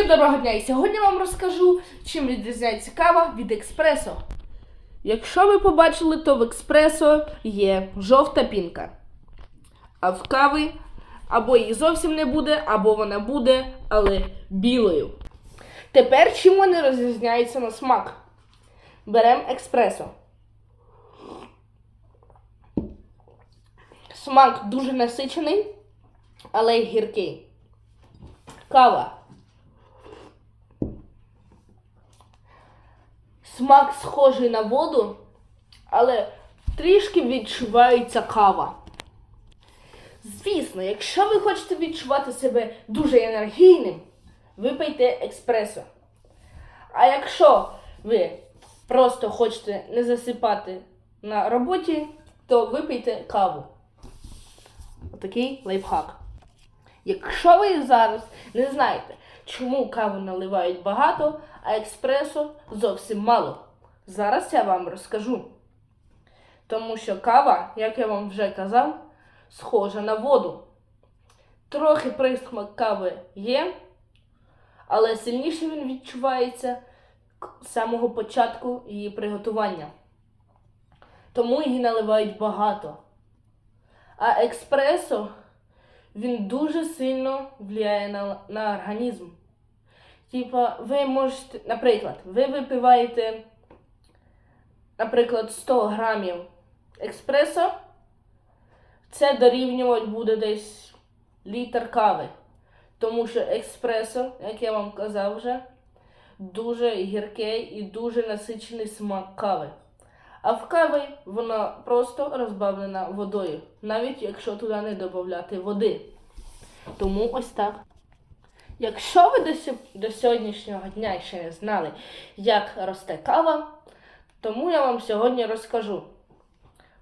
Доброго дня! І сьогодні вам розкажу, чим відрізняється кава від експресо. Якщо ви побачили, то в експресо є жовта пінка. А в кави або її зовсім не буде, або вона буде, але білою. Тепер чим вони розрізняються на смак? Беремо експресо. Смак дуже насичений, але гіркий. Кава. Смак схожий на воду, але трішки відчувається кава. Звісно, якщо ви хочете відчувати себе дуже енергійним, випийте експресо. А якщо ви просто хочете не засипати на роботі, то випийте каву. Отакий лайфхак. Якщо ви зараз не знаєте, чому каву наливають багато, а експресо зовсім мало, зараз я вам розкажу. Тому що кава, як я вам вже казав, схожа на воду. Трохи присмак кави є, але сильніше він відчувається з самого початку її приготування. Тому її наливають багато. А експресо він дуже сильно впливає на, на організм. Типа, ви можете, наприклад, ви випиваєте, наприклад, 100 грамів експресо, це дорівнювати буде десь літр кави. Тому що експресо, як я вам казав вже, дуже гіркий і дуже насичений смак кави. А в каві вона просто розбавлена водою, навіть якщо туди не додати води. Тому ось так. Якщо ви до, до сьогоднішнього дня ще не знали, як росте кава, тому я вам сьогодні розкажу.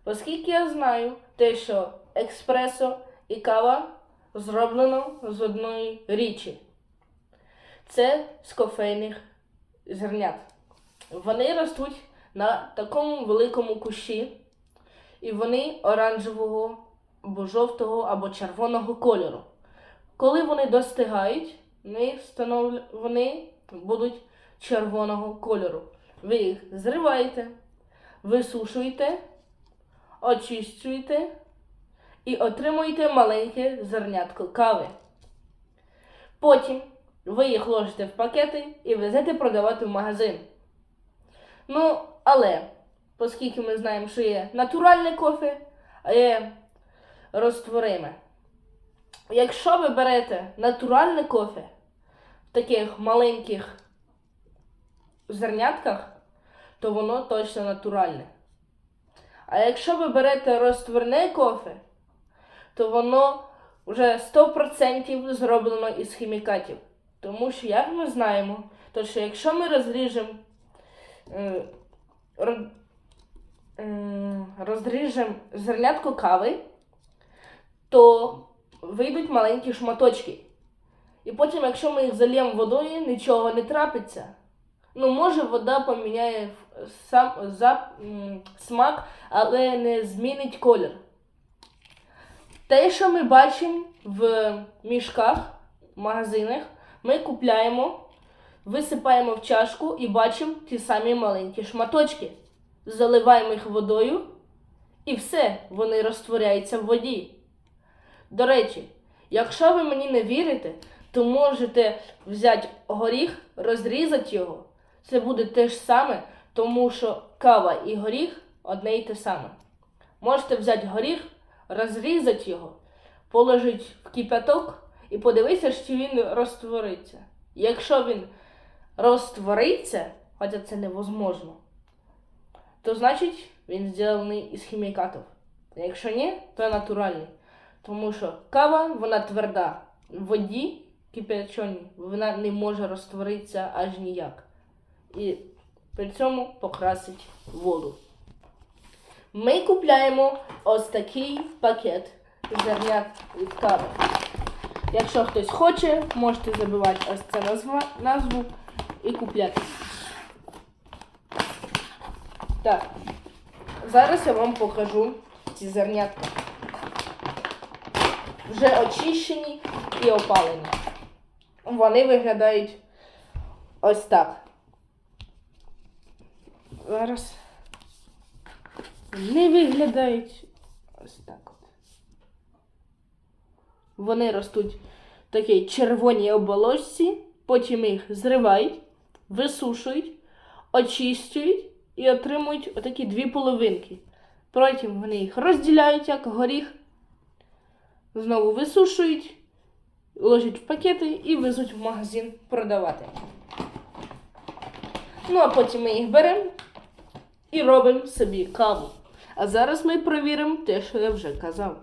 Оскільки я знаю те, що експресо і кава зроблено з одної річі. Це з кофейних зернят. Вони ростуть на такому великому кущі, і вони оранжевого або жовтого або червоного кольору. Коли вони достигають, вони, станов... вони будуть червоного кольору. Ви їх зриваєте, висушуєте, очищуєте і отримуєте маленьке зернятко кави. Потім ви їх ложите в пакети і везете продавати в магазин. Ну, але, оскільки ми знаємо, що є натуральне кофе, а є розтвориме. Якщо ви берете натуральне кофе в таких маленьких зернятках, то воно точно натуральне. А якщо ви берете розтворне кофе, то воно вже 100% зроблено із хімікатів. Тому що, як ми знаємо, то що якщо ми розріжемо е, розріжемо зернятко кави, то вийдуть маленькі шматочки. І потім, якщо ми їх зальємо водою, нічого не трапиться. Ну, може, вода поміняє сам зап, смак, але не змінить колір. Те, що ми бачимо в мішках, магазинах, ми купляємо, висипаємо в чашку і бачимо ті самі маленькі шматочки. Заливаємо їх водою, і все, вони розтворяються в воді. До речі, якщо ви мені не вірите, то можете взяти горіх, розрізати його. Це буде те ж саме, тому що кава і горіх одне і те саме. Можете взяти горіх, розрізати його, положити в кипяток і подивитися, чи він розтвориться. Якщо він розтвориться, хоча це невозможно, то значить він зроблений із хімікатів. А якщо ні, то натуральний. Тому що кава, вона тверда. В воді кипяченій вона не може розтворитися аж ніяк. І при цьому покрасить воду. Ми купляємо ось такий пакет зернят від кави. Якщо хтось хоче, можете забивати ось це назва, назву і купляти. Так, зараз я вам покажу ці зернятка. Вже очищені і опалені. Вони виглядають Ось так. Зараз. Вони виглядають ось так от. Вони ростуть в такій червоній оболочці, потім їх зривають, висушують, очищують і отримують отакі дві половинки. Потім вони їх розділяють як горіх, знову висушують, ложать в пакети і везуть в магазин продавати. Ну, а потім ми їх беремо і робимо собі каву. А зараз ми провіримо те, що я вже казав.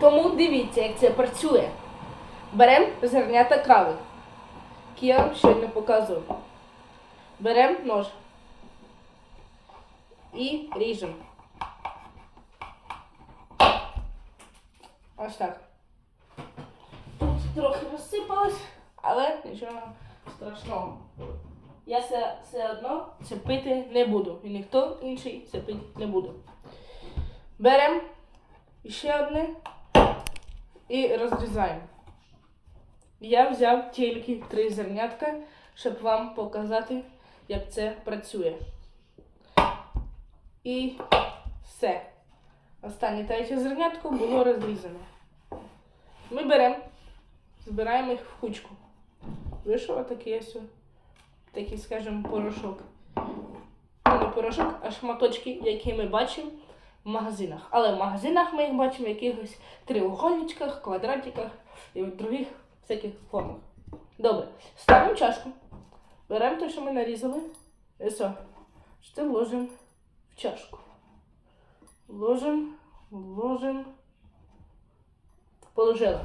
Тому дивіться, як це працює. Беремо зернята кави, я вам щойно показував. Беремо нож і ріжемо. Ось так. Тут трохи розсипалось, але нічого страшного. Я все, все одно це пити не буду. І ніхто інший це пити не буде. Беремо ще одне і розрізаємо. Я взяв тільки три зернятка, щоб вам показати, як це працює. І все. Останнє третє зернятко було розрізане. Ми беремо, збираємо їх в кучку. Вийшов такий ось, такий, скажімо, порошок. Ну, не порошок, а шматочки, які ми бачимо в магазинах. Але в магазинах ми їх бачимо в якихось треугольничках, квадратиках і в других всяких формах. Добре, ставимо чашку, беремо те, що ми нарізали, і все. Це вложимо в чашку. Вложимо, вложимо. Положили.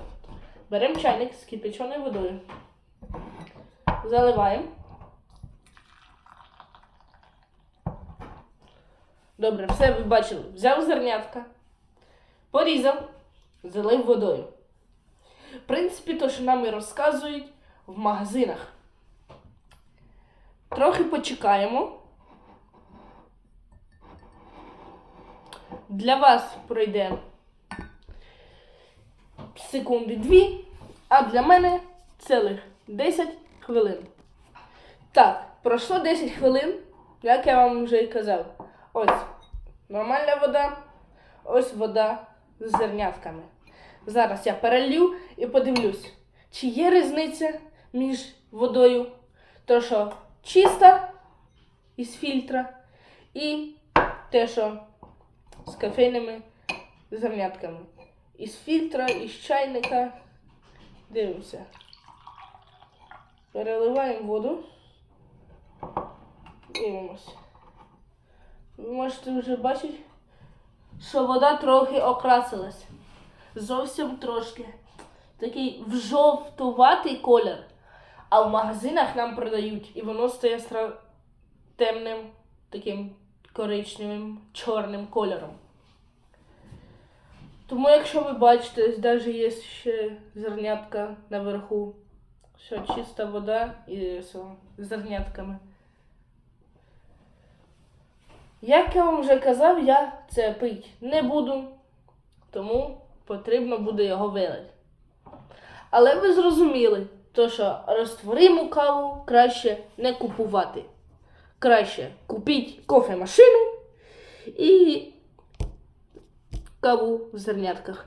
Беремо чайник з кипяченою водою. Заливаємо. Добре, все ви бачили. Взяв зернятка, порізав, залив водою. В принципі, то, що нам і розказують в магазинах. Трохи почекаємо. Для вас пройде секунди дві, а для мене цілих 10 хвилин. Так, пройшло 10 хвилин, як я вам вже і казав. Ось нормальна вода, ось вода з зернятками. Зараз я перелью і подивлюсь, чи є різниця між водою, то що чиста із фільтра, і те, що з кофейними зернятками. Із фільтра, із чайника. Дивимося. Переливаємо воду. Дивимося. Ви можете вже бачити, що вода трохи окрасилась. Зовсім трошки. Такий вжовтуватий колір. А в магазинах нам продають, і воно стає темним, таким коричневим, чорним кольором. Тому, якщо ви бачите, навіть є ще зернятка наверху, що чиста вода і з зернятками. Як я вам вже казав, я це пить не буду, тому потрібно буде його вилити. Але ви зрозуміли, то що розтвориму каву краще не купувати. Краще купіть кофемашину і каву в зернятках.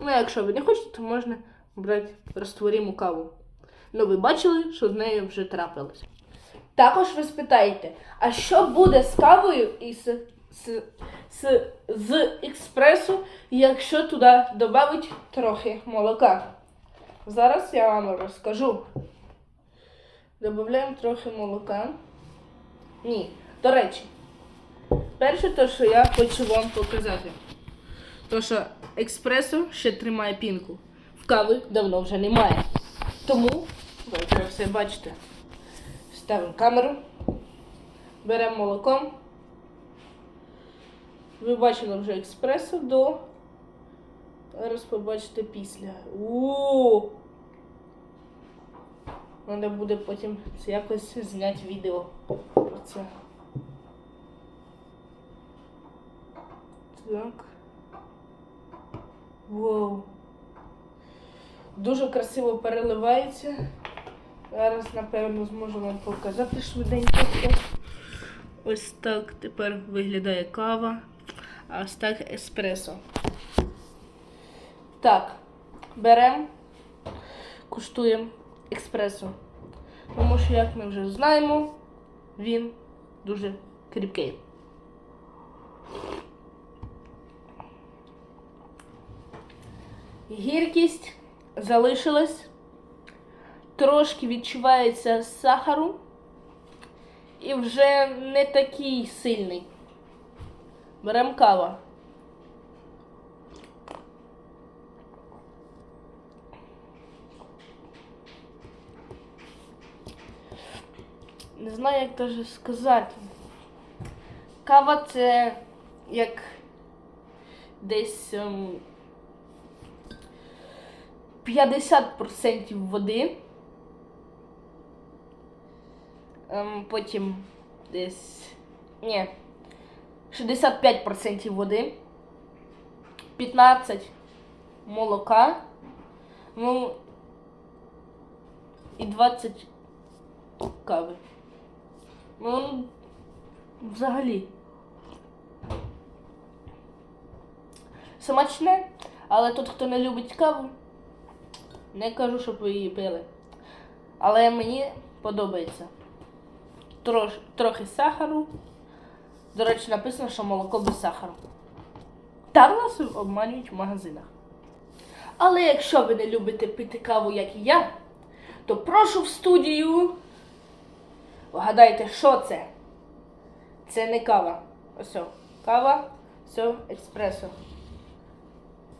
Ну, якщо ви не хочете, то можна брати розтвориму каву. Ну, ви бачили, що з нею вже трапилось. Також ви спитаєте, а що буде з кавою і з, з, з, з експресу, якщо туди додати трохи молока? Зараз я вам розкажу. Додаємо трохи молока. Ні, до речі, перше, то, що я хочу вам показати. То, що експресо ще тримає пінку. В кави давно вже немає. Тому, ви вже все бачите. Ставимо камеру, беремо молоко. Ви бачили вже експресо до. Зараз побачите після. у Треба буде потім якось зняти відео про це. Так. Вау. Дуже красиво переливається. Зараз, напевно, зможу вам показати швиденько. Ось так тепер виглядає кава, а ось так еспресо. Так, беремо, куштуємо експресо. Тому що, як ми вже знаємо, він дуже кріпкий. Гіркість залишилась. Трошки відчувається сахару і вже не такий сильний. Беремо кава. Не знаю, як даже сказати. Кава це як десь ем, 50% води. Ем, потім десь. Ні. 65% води. 15 молока. Ну. І 20 кави. Ну, взагалі. Смачне, але тут, хто не любить каву, не кажу, щоб ви її пили. Але мені подобається. Трош, трохи сахару. До речі, написано, що молоко без сахару. Так нас обманюють в магазинах. Але якщо ви не любите пити каву, як і я, то прошу в студію. Вгадайте, що це? Це не кава. Ось. Кава, все, експресо.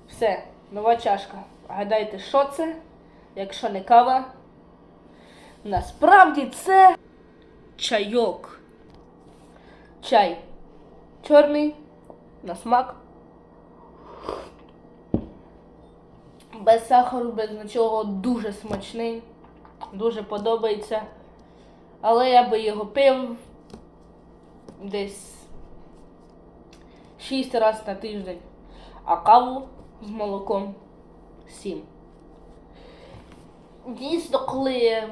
Все, нова чашка. Гадайте, що це? Якщо не кава. Насправді це чайок. Чай. Чорний на смак. Без сахару, без нічого, дуже смачний. Дуже подобається. Але я би його пив десь 6 разів на тиждень. А каву з молоком 7. Дійсно, коли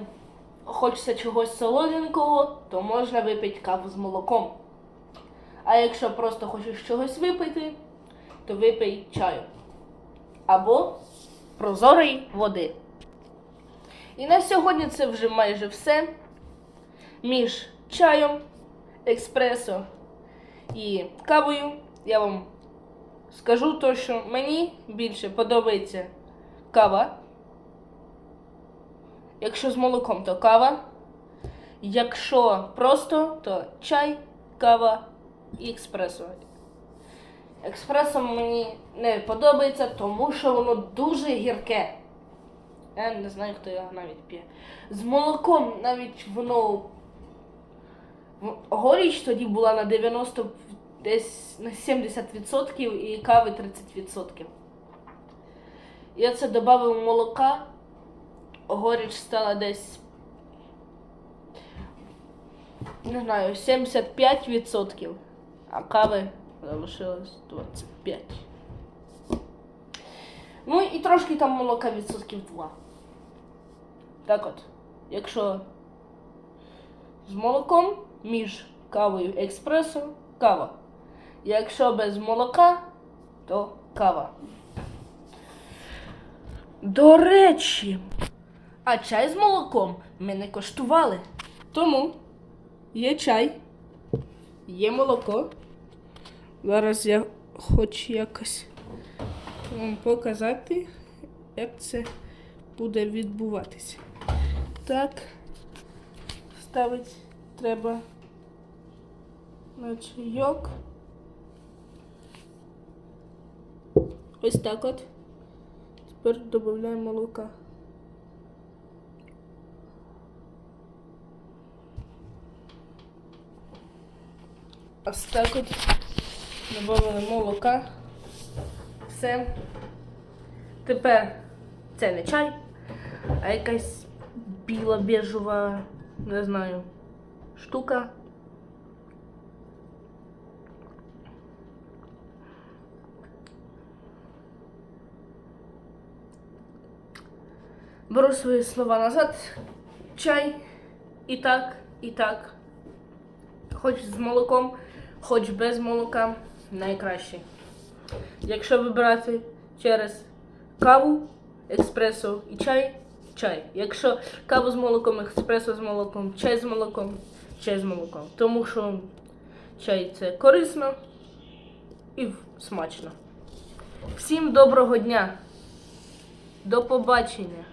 хочеться чогось солоденького, то можна випити каву з молоком. А якщо просто хочеш чогось випити, то випий чаю. Або прозорої води. І на сьогодні це вже майже все. Між чаєм, експресо і кавою я вам скажу то, що мені більше подобається кава. Якщо з молоком, то кава. Якщо просто, то чай, кава і експресо. Експресо мені не подобається, тому що воно дуже гірке. Я не знаю, хто його навіть п'є. З молоком навіть воно. Горіч тоді була на 90, десь на 70% і кави 30%. Я це додав молока. Горіч стала десь. Не знаю, 75%, а кави залишилось 25%. Ну і трошки там молока відсотків 2. Так от, якщо з молоком між кавою експресо кава. Якщо без молока, то кава. До речі, а чай з молоком ми не коштували. Тому є чай, є молоко. Зараз я хочу якось вам показати, як це буде відбуватися. Так, ставити треба на чайок. Ось так от. Тепер додаємо молока. Ось так от. Добавили молока. Все. Тепер це не чай, а якась біла біжова, не знаю, штука. Беру свої слова назад. чай і так, і так. Хоч з молоком, хоч без молока найкраще. Якщо вибирати через каву, експресо і чай, чай. Якщо каву з молоком, експресо з молоком, чай з молоком, чай з молоком. Тому що чай це корисно і смачно. Всім доброго дня! До побачення!